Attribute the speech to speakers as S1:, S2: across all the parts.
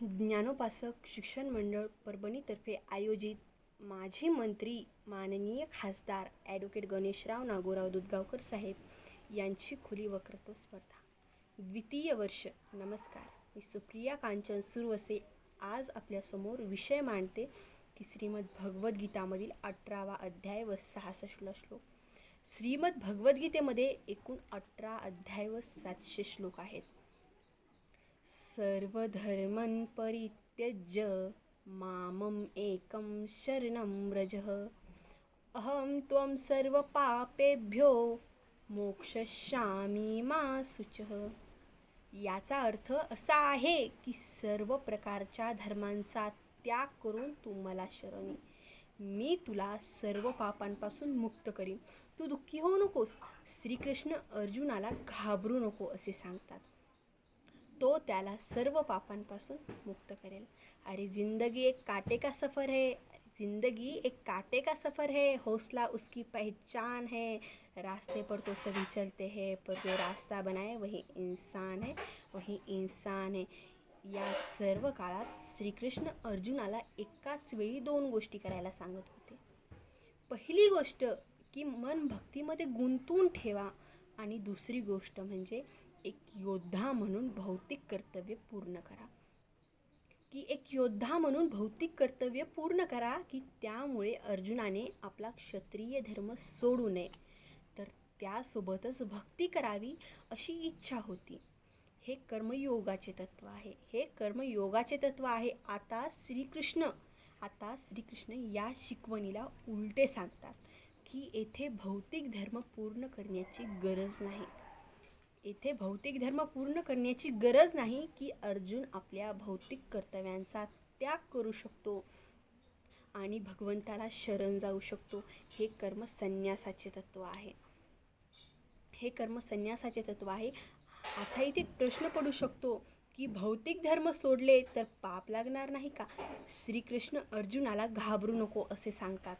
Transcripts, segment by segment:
S1: ज्ञानोपासक शिक्षण मंडळ परभणीतर्फे आयोजित माजी मंत्री माननीय खासदार ॲडव्होकेट गणेशराव नागोराव दुधगावकर साहेब यांची खुली वक्तृत्व स्पर्धा. द्वितीय वर्ष. नमस्कार. मी सुप्रिया कांचन सुरवसे आज आपल्यासमोर विषय मांडते की श्रीमद भगवद्गीतामधील अठरावा अध्याय व सहासष्टला श्लोक. श्रीमद भगवद्गीतेमध्ये एकूण अठरा अध्याय व सातशे श्लोक आहेत. सर्वधर्मन् परित्यज्य मामम् एकं शरणं व्रज। अहं त्वं सर्वपापेभ्यो मोक्षयिष्यामि मा शुचः। याचा अर्थ असा आहे की सर्व प्रकारच्या धर्मांचा त्याग करून तू मला शरण। मी तुला सर्व पापांपासून मुक्त करीन। तू दुःखी होऊ नकोस। श्रीकृष्ण अर्जुनाला घाबरू नको असे सांगतात। तो त्याला सर्व पापांपासून मुक्त करेल. अरे ज़िंदगी एक काटे का सफ़र है? ज़िंदगी एक कांटे का सफ़र है? हौसला उसकी पहचान है. रास्ते पर तो सभी चलते हैं पर जो रास्ता बनाए वही इंसान है वही इंसान है. या सर्व काळात श्रीकृष्ण अर्जुनाला एकाच वेळी दोन गोष्टी करायला सांगत होते. पहिली गोष्ट की मन भक्तीमध्ये गुंतून ठेवा आणि दुसरी गोष्ट म्हणजे एक योद्धा म्हणून भौतिक कर्तव्य पूर्ण करा. की एक योद्धा म्हणून भौतिक कर्तव्य पूर्ण करा की त्यामुळे अर्जुनाने आपला क्षत्रिय धर्म सोडू नये. तर त्यासोबतच भक्ती करावी अशी इच्छा होती. हे कर्मयोगाचे तत्त्व आहे. हे कर्मयोगाचे तत्त्व आहे. आता श्रीकृष्ण आता श्रीकृष्ण या शिकवणीला उलटे सांगतात की येथे भौतिक धर्म पूर्ण करण्याची गरज नाही. येथे भौतिक धर्म पूर्ण करण्याची गरज नाही की अर्जुन आपल्या भौतिक कर्तव्यांचा त्याग करू शकतो आणि भगवंताला शरण जाऊ शकतो. हे कर्म संन्यासाचे तत्त्व आहे. हे कर्म संन्यासाचे तत्त्व आहे. आता इथे प्रश्न पडू शकतो की भौतिक धर्म सोडले तर पाप लागणार नाही का? श्रीकृष्ण अर्जुनाला घाबरू नको असे सांगतात.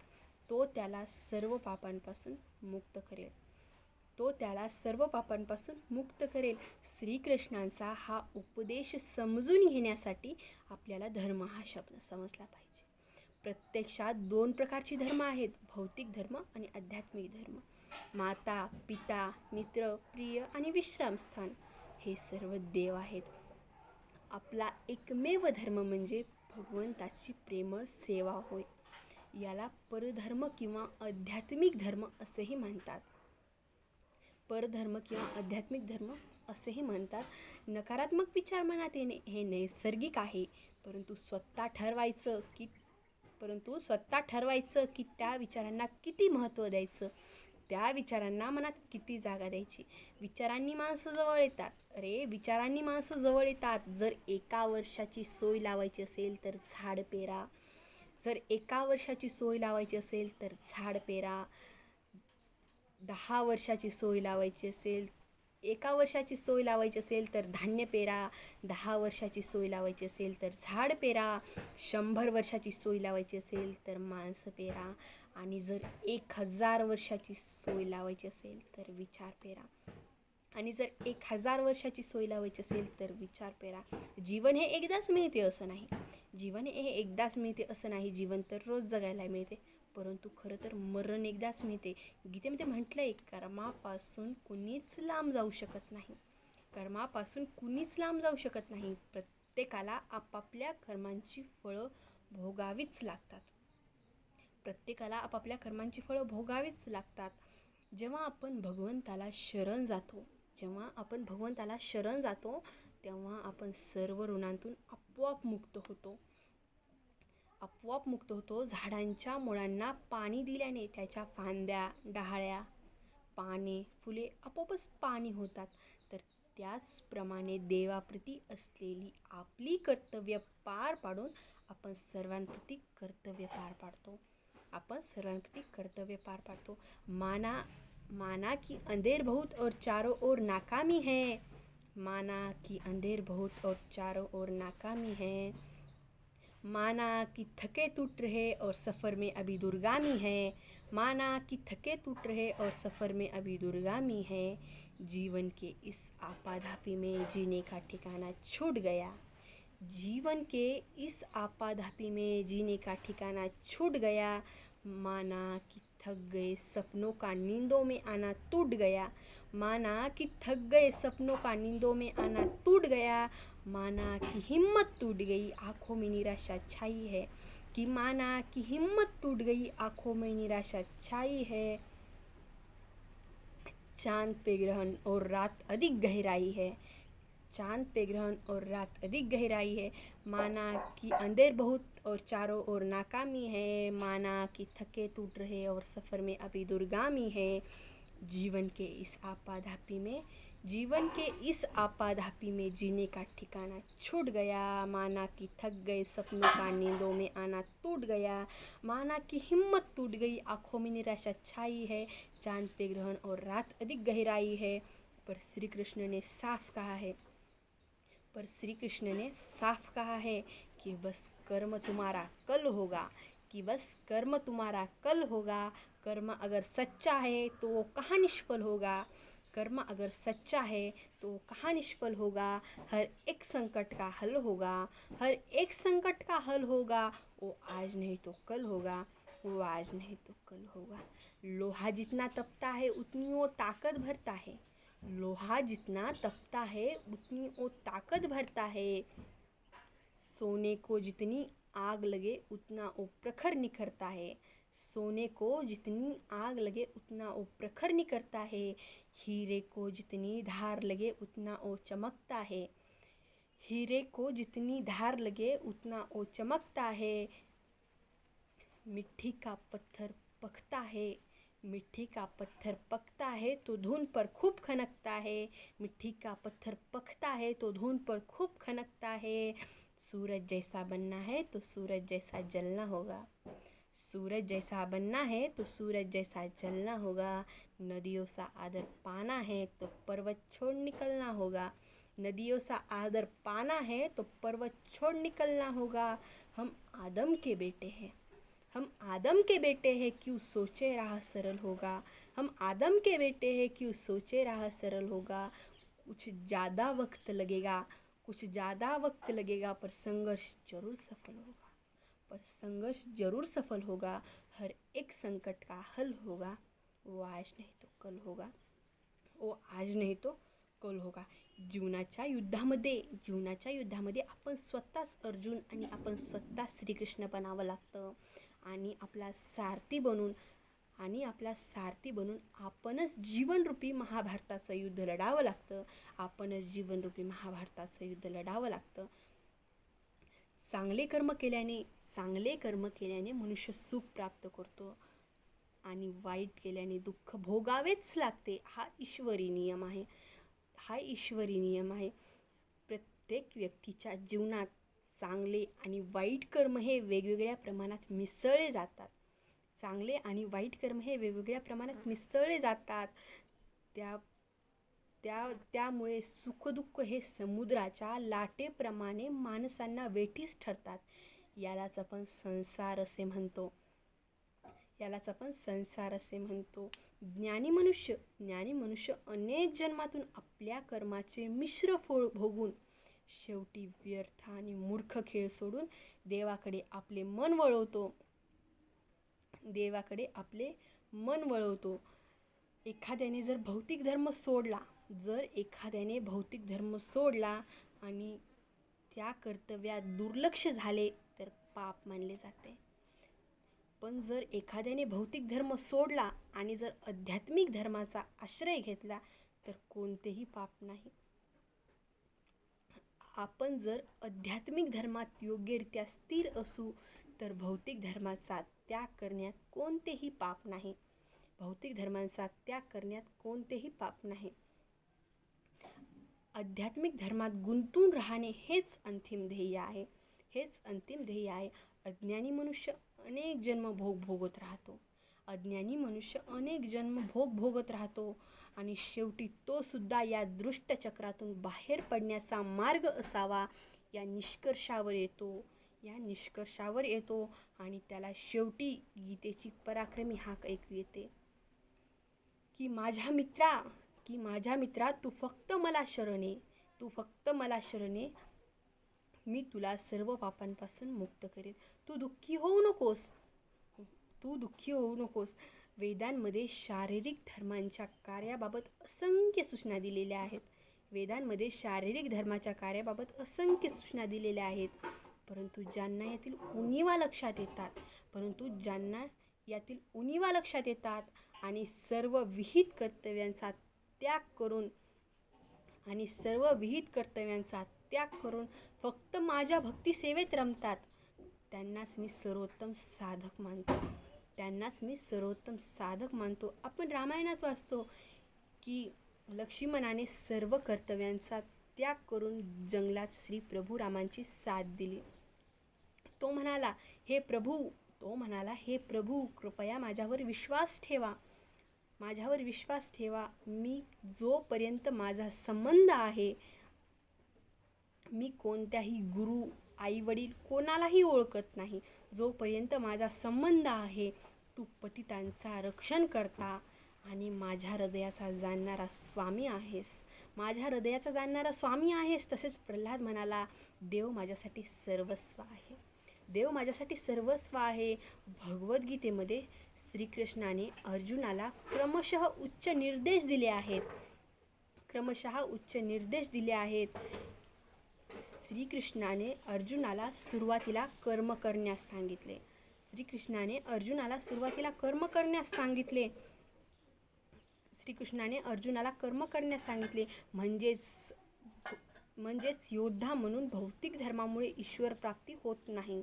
S1: तो त्याला सर्व पापांपासून मुक्त करेल. तो त्याला सर्व पापांपासून मुक्त करेल. श्रीकृष्णांचा हा उपदेश समजून घेण्यासाठी आपल्याला धर्म हा शब्द समजला पाहिजे. प्रत्यक्षात दोन प्रकारची धर्म आहेत भौतिक धर्म आणि आध्यात्मिक धर्म. माता पिता मित्र प्रिय आणि विश्रामस्थान हे सर्व देव आहेत. आपला एकमेव धर्म म्हणजे भगवंताची प्रेमळ सेवा होय. याला परधर्म किंवा आध्यात्मिक धर्म असेही म्हणतात. परधर्म किंवा आध्यात्मिक धर्म असेही म्हणतात. नकारात्मक विचार मनात येणे हे नैसर्गिक आहे. परंतु स्वतः ठरवायचं की परंतु स्वतः ठरवायचं की त्या विचारांना किती महत्त्व द्यायचं? त्या विचारांना मनात किती जागा द्यायची? विचारांनी माणसं जवळ येतात. अरे विचारांनी माणसं जवळ येतात. जर एका वर्षाची सोय लावायची असेल तर झाड पेरा. जर एका वर्षाची सोय लावायची असेल तर झाड पेरा. दहा वर्षाची सोय लावायची असेल एका वर्षाची सोय लावायची असेल तर धान्य पेरा दहा वर्षाची सोय लावायची असेल तर झाड पेरा शंभर वर्षाची सोय लावायची असेल तर माणसं पेरा आणि जर एक हजार वर्षाची सोय लावायची असेल तर विचार पेरा. आणि जर एक हजार वर्षाची सोय लावायची असेल तर विचार पेरा. जीवन हे एकदाच मिळते असं नाही. जीवन हे एकदाच मिळते असं नाही. जीवन तर रोज जगायला मिळते. परंतु खरं तर मरण एकदाच मिळते. गीतेमध्ये म्हटलं आहे कर्मापासून कुणीच लांब जाऊ शकत नाही. कर्मापासून कुणीच लांब जाऊ शकत नाही. प्रत्येकाला आपापल्या कर्मांची फळं भोगावीच लागतात. प्रत्येकाला आपापल्या कर्मांची फळं भोगावीच लागतात. जेव्हा आपण भगवंताला शरण जातो जेव्हा आपण भगवंताला शरण जातो तेव्हा आपण सर्व ऋणांतून आपोआप मुक्त होतो. आपोआप मुक्त होतो. झाडांच्या मुळांना पाणी दिल्याने त्याच्या फांद्या डहाळ्या पाने फुले आपोआपच पाणी होतात. तर त्याचप्रमाणे देवाप्रती असलेली आपली कर्तव्य पार पाडून आपण सर्वांप्रती कर्तव्य पार पाडतो. आपण सर्वांप्रती कर्तव्य पार पाडतो. माना माना की अंधेर बहुत और चारों ओर नाकामी है. माना की अंधेर बहुत और चारों ओर नाकामी है. माना कि थके टूट रहे और सफ़र में अभी दुर्गामी है। माना कि थके टूट रहे और सफ़र में अभी दुर्गामी है। जीवन के इस आपाधापी में जीने का ठिकाना छूट गया। जीवन के इस आपाधापी में जीने का ठिकाना छूट गया। माना कि थक गए सपनों का नींदों में आना टूट गया। माना कि थक गए सपनों का नींदों में आना टूट गया। माना कि हिम्मत टूट गई, आँखों में निराशा छाई है। कि माना कि हिम्मत टूट गई, आँखों में निराशा छाई है। चाँद पे ग्रहण और रात अधिक गहराई है। चाँद पे ग्रहण और रात अधिक गहराई है। माना कि अंधेर बहुत और चारों ओर नाकामी है। माना कि थके टूट रहे और सफ़र में अभी दुर्गामी है। जीवन के इस आपाधापी में जीवन के इस आपाधापी में जीने का ठिकाना छूट गया। माना कि थक गए, सपनों का नींदों में आना टूट गया। माना कि हिम्मत टूट गई, आँखों में निराशा छाई है। चाँद पे ग्रहण और रात अधिक गहराई है। पर श्री कृष्ण ने साफ़ कहा है, पर श्री कृष्ण ने साफ़ कहा है कि बस कर्म तुम्हारा कल होगा, कि बस कर्म तुम्हारा कल होगा। कर्म अगर सच्चा है तो वो कहाँ निष्फल होगा। कर्म अगर सच्चा है तो कहाँ निष्फल होगा? हर एक संकट का हल होगा। हर एक संकट का हल होगा। वो आज नहीं तो कल होगा। वो आज नहीं तो कल होगा। लोहा जितना तपता है, उतनी वो ताकत भरता है। लोहा जितना तपता है, उतनी वो ताकत भरता है। सोने को जितनी आग लगे, उतना वो प्रखर निखरता है। सोने को जितनी आग लगे, उतना वो प्रखर निकलता है। हीरे को जितनी धार लगे, उतना वो चमकता है। हीरे को जितनी धार लगे, उतना वो चमकता है। मिट्टी का पत्थर पकता है। मिट्टी का पत्थर पकता है तो धुन पर खूब खनकता है। मिट्टी का पत्थर पकता है तो धुन पर खूब खनकता है। सूरज जैसा बनना है तो सूरज जैसा जलना होगा। सूरज जैसा बनना है तो सूरज जैसा जलना होगा। नदियों सा आदर पाना है तो पर्वत छोड़ निकलना होगा। नदियों सा आदर पाना है तो पर्वत छोड़ निकलना होगा। हम आदम के बेटे हैं। हम आदम के बेटे हैं, क्यों सोचे राह सरल होगा? हम आदम के बेटे हैं, क्यों सोचे राह सरल होगा? कुछ ज़्यादा वक्त लगेगा, कुछ ज़्यादा वक्त लगेगा, पर संघर्ष ज़रूर सफल होगा। पर संघर्ष ज़रूर सफल होगा, हर एक संकट का हल होगा। वो आज नाही तो कल होगा। ओ आज नाही तो कल होगा। जीवनाच्या युद्धामध्ये जीवनाच्या युद्धामध्ये आपण स्वतःच अर्जुन आणि आपण स्वतः श्रीकृष्ण बनावं लागतं आणि आपला सारथी बनून आणि आपला सारथी बनून आपणच जीवनरूपी महाभारताचं युद्ध लढावं लागतं. आपणच जीवनरूपी महाभारताचं युद्ध लढावं लागतं. चांगले कर्म केल्याने चांगले कर्म केल्याने मनुष्य सुख प्राप्त करतो. आणि वाईट केल्याने दुःख भोगावेच लागते. हा ईश्वरी नियम आहे. हा ईश्वरी नियम आहे. प्रत्येक व्यक्तीच्या जीवनात चांगले आणि वाईट कर्म हे वेगवेगळ्या प्रमाणात मिसळले जातात. चांगले आणि वाईट कर्म हे वेगवेगळ्या प्रमाणात मिसळले जातात. त्या त्या त्यामुळे सुखदुःख हे समुद्राच्या लाटेप्रमाणे माणसांना वेठीस ठरतात. यालाच आपण संसार असे म्हणतो. यालाच आपण संसार असे म्हणतो. ज्ञानी मनुष्य ज्ञानी मनुष्य अनेक जन्मातून आपल्या कर्माचे मिश्र फळ भोगून शेवटी व्यर्थ आणि मूर्ख खेळ सोडून देवाकडे आपले मन वळवतो. देवाकडे आपले मन वळवतो. एखाद्याने जर भौतिक धर्म सोडला जर एखाद्याने भौतिक धर्म सोडला आणि त्या कर्तव्यात दुर्लक्ष झाले तर पाप मानले जाते. पण जर एखाद्याने भौतिक धर्म सोडला आणि जर आध्यात्मिक धर्माचा आश्रय घेतला तर कोणतेही पाप नाही. आपण जर आध्यात्मिक धर्मात योग्यरित्या स्थिर असू तर भौतिक धर्माचा त्याग करण्यात कोणतेही पाप नाही. भौतिक धर्मांचा त्याग करण्यात कोणतेही पाप नाही. आध्यात्मिक धर्मात गुंतून राहणे हेच अंतिम ध्येय आहे. हेच अंतिम ध्येय आहे. अज्ञानी मनुष्य अनेक जन्म भोग भोगत राहतो. अज्ञानी मनुष्य अनेक जन्म भोग भोगत राहतो आणि शेवटी तो सुद्धा या दृष्टचक्रातून बाहेर पडण्याचा मार्ग असावा. या निष्कर्षावर येतो. या निष्कर्षावर येतो आणि त्याला शेवटी गीतेची पराक्रमी हाक ऐकू येते. की माझ्या मित्रा की माझ्या मित्रा तू फक्त मला शरणे तू फक्त मला शरणे मी तुला सर्व पापांपासून मुक्त करेन. तू दुःखी होऊ नकोस. तू दुःखी होऊ नकोस. वेदांमध्ये शारीरिक धर्मांच्या कार्याबाबत असंख्य सूचना दिलेल्या आहेत. वेदांमध्ये शारीरिक धर्माच्या कार्याबाबत असंख्य सूचना दिलेल्या आहेत. परंतु ज्यांना यातील उणीवा लक्षात येतात परंतु ज्यांना यातील उणीवा लक्षात येतात आणि सर्व विहित कर्तव्यांचा त्याग करून आणि सर्व विहित कर्तव्यांचा त्याग करून फक्त माझ्या भक्तिसेवेत रमतात. त्यांनाच मी सर्वोत्तम साधक मानतो. त्यांनाच मी सर्वोत्तम साधक मानतो. आपण रामायणात वाचतो की लक्ष्मणाने सर्व कर्तव्यांचा त्याग करून जंगलात श्री प्रभू रामांची साथ दिली. तो म्हणाला हे प्रभू तो म्हणाला हे प्रभू कृपया माझ्यावर विश्वास ठेवा. माझ्यावर विश्वास ठेवा. मी जोपर्यंत माझा संबंध आहे मी कोणत्याही गुरु आईवडील कोणालाही ओळखत नाही. जोपर्यंत माझा संबंध आहे तू पतितांचा रक्षण करता आणि माझ्या हृदयाचा जाणणारा स्वामी आहेस. माझ्या हृदयाचा जाणणारा स्वामी आहेस तसेच प्रल्हाद म्हणाला देव माझ्यासाठी सर्वस्व आहे. देव माझ्यासाठी सर्वस्व आहे. भगवद्गीतेमध्ये श्रीकृष्णाने अर्जुनाला क्रमशः उच्च निर्देश दिले आहेत. क्रमशः उच्च निर्देश दिले आहेत. श्रीकृष्णाने अर्जुनाला सुरुवातीला कर्म करण्यास सांगितले. श्रीकृष्णाने अर्जुनाला सुरुवातीला कर्म करण्यास सांगितले. श्रीकृष्णाने अर्जुनाला कर्म करण्यास सांगितले. म्हणजेच म्हणजेच योद्धा म्हणून भौतिक धर्मामुळे ईश्वर प्राप्ती होत नाही.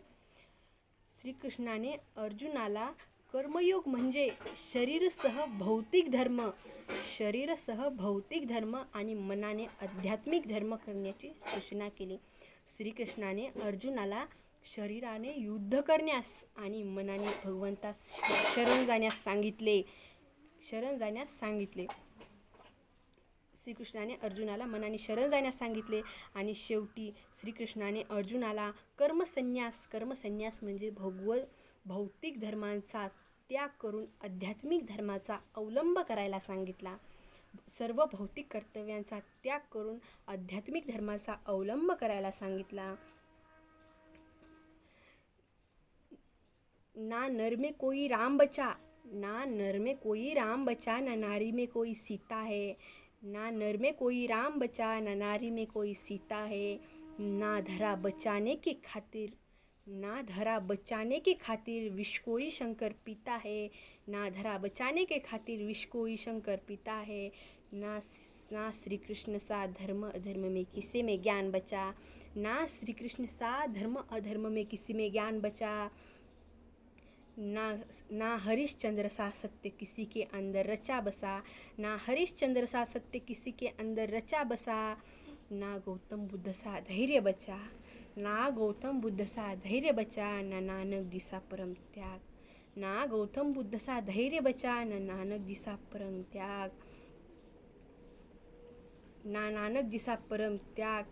S1: श्रीकृष्णाने अर्जुनाला कर्मयोग म्हणजे शरीरसह भौतिक धर्म शरीरसह भौतिक धर्म आणि मनाने आध्यात्मिक धर्म करण्याची सूचना केली. श्रीकृष्णाने अर्जुनाला शरीराने युद्ध करण्यास आणि मनाने भगवंतास शरण जाण्यास सांगितले. शरण जाण्यास सांगितले. श्रीकृष्णाने अर्जुनाला मनाने शरण जाण्यास सांगितले आणि शेवटी श्रीकृष्णाने अर्जुनाला कर्मसन्यास कर्मसन्यास म्हणजे भगव भौतिक धर्मांचा त्याग करून आध्यात्मिक धर्माचा अवलंब करायला सांगितला. सर्व भौतिक कर्तव्यांचा त्याग करून आध्यात्मिक धर्माचा अवलंब करायला सांगितला. ना नर में कोई राम बचा ना नर में कोई राम बचा ना नारी में कोई सीता है ना नर में कोई राम बचा ना नारी में कोई सीता है ना धरा बचाने के खातिर ना धरा बचाने के खातिर विष कोई शंकर पीता है, ना धरा बचाने के खातिर विष कोई शंकर पीता है, ना ना श्री कृष्ण सा धर्म अधर्म में किसी में ज्ञान बचा, ना श्री कृष्ण सा धर्म अधर्म में किसी में ज्ञान बचा, ना ना हरिश्चंद्र सा सत्य किसी के अंदर रचा बसा, ना हरिश्चंद्र सा सत्य किसी के अंदर रचा बसा, ना गौतम बुद्ध सा धैर्य बचा। ना गौतम बुद्ध सा धैर्य बचा, ना नानक सा परम त्याग। ना गौतम बुद्ध सा धैर्य बचा, ना नानक सा परम त्याग। ना नानक सा परम त्याग।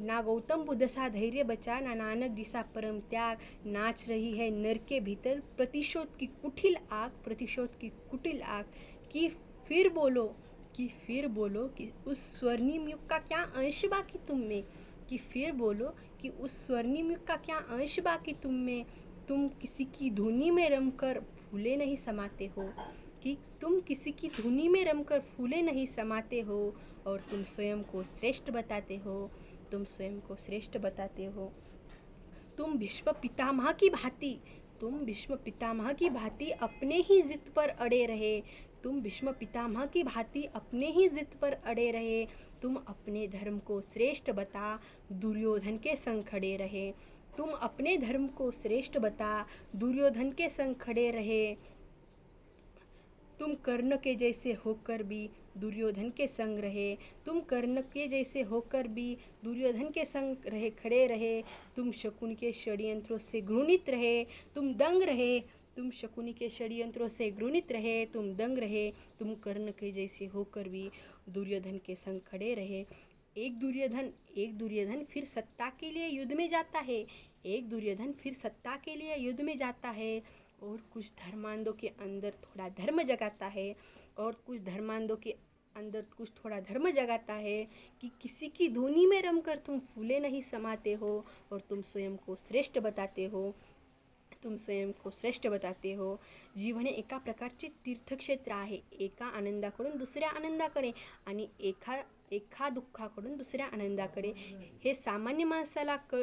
S1: ना गौतम बुद्ध सा धैर्य बचा, ना नानक सा परम त्याग। नाच रही है नर के भीतर, प्रतिशोध की कुटिल आग, प्रतिशोध की कुटिल आग। कि फिर बोलो, कि फिर बोलो कि उस स्वर्णिम युग का क्या अंश बाकी तुम में? कि फिर बोलो कि उस स्वर्णिम का क्या अंश बाकी तुम में? तुम किसी की धुनी में रम कर फूले नहीं समाते हो। कि तुम किसी की धुनी में रम कर फूले नहीं समाते हो और तुम स्वयं को श्रेष्ठ बताते हो। तुम स्वयं को श्रेष्ठ बताते हो। तुम भीष्म पितामह की भांति, तुम भीष्म पितामह की भांति अपने ही जिद पर अड़े रहे। तुम भीष्म पितामह की भांति अपने ही जिद पर अड़े रहे। तुम अपने धर्म को श्रेष्ठ बता, दुर्योधन के संग खड़े रहे। तुम अपने धर्म को श्रेष्ठ बता, दुर्योधन के संग खड़े रहे। तुम कर्ण के जैसे होकर भी दुर्योधन के संग रहे। तुम कर्ण के जैसे होकर भी दुर्योधन के संग रहे, खड़े रहे। तुम शकुन के षड्यंत्रों से घृणित रहे। तुम दंग रहे। तुम शकुनी के षड्यंत्रों से घृणित रहे, तुम दंग रहे, तुम कर्ण के जैसे होकर भी दुर्योधन के संग खड़े रहे। एक दुर्योधन एक दुर्योधन फिर सत्ता के लिए युद्ध में जाता है। एक दुर्योधन फिर सत्ता के लिए युद्ध में जाता है और कुछ धर्मांधों के अंदर थोड़ा धर्म जगाता है और कुछ धर्मांधों के अंदर कुछ थोड़ा धर्म जगाता है कि किसी की धुनी में रमकर तुम फूले नहीं समाते हो और तुम स्वयं को श्रेष्ठ बताते हो। तुम स्वयं को श्रेष्ठ बताते हो। जीवन हे एका प्रकारचे तीर्थक्षेत्र आहे. एका आनंदाकडून दुसऱ्या आनंदाकडे आणि एका एका दुःखाकडून दुसऱ्या आनंदाकडे. हे सामान्य माणसाला कळ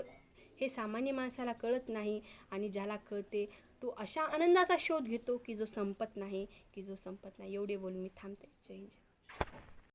S1: हे सामान्य माणसाला कळत नाही आणि ज्याला कळते तो अशा आनंदाचा शोध घेतो की जो संपत नाही की जो संपत नाही. एवढे बोलून मी थांबते. जय हिंद.